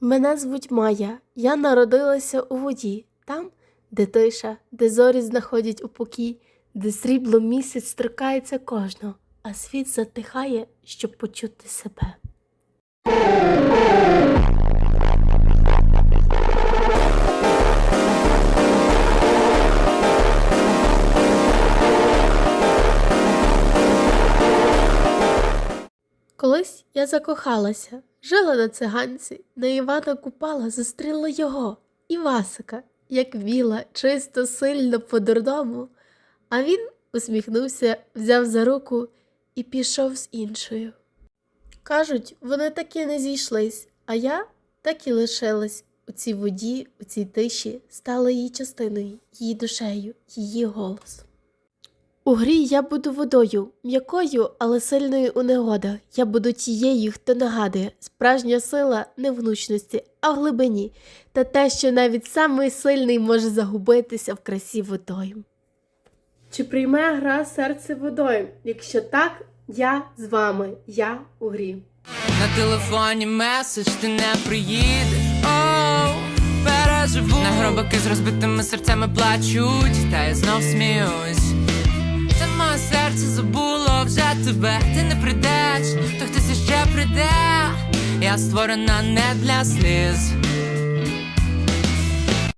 Мене звуть Майя. Я народилася у воді, там, де тиша, де зорі знаходять упокій, де срібло місяць стрикається кожного, а світ затихає, щоб почути себе. Колись я закохалася, жила на циганці, на Івана Купала зустріла його, Івасика, як віла, чисто, сильно по-дурному. А він усміхнувся, взяв за руку і пішов з іншою. Кажуть, вони так і не зійшлись, а я так і лишилась у цій воді, у цій тиші, стала її частиною, її душею, її голос. У грі я буду водою, м'якою, але сильною у негодах. Я буду тією, хто нагадує, справжня сила не в гнучності, а в глибині, та те, що навіть самий сильний може загубитися в красі водою. Чи прийме гра серце водою? Якщо так, я з вами, я у грі. На телефоні меседж ти не приїдеш. Оу, переживу. На гробаки з розбитими серцями плачуть, та я знов сміюсь. Тебе. Ти не прийдеш, то хтось іще прийде. Я створена не для сліз.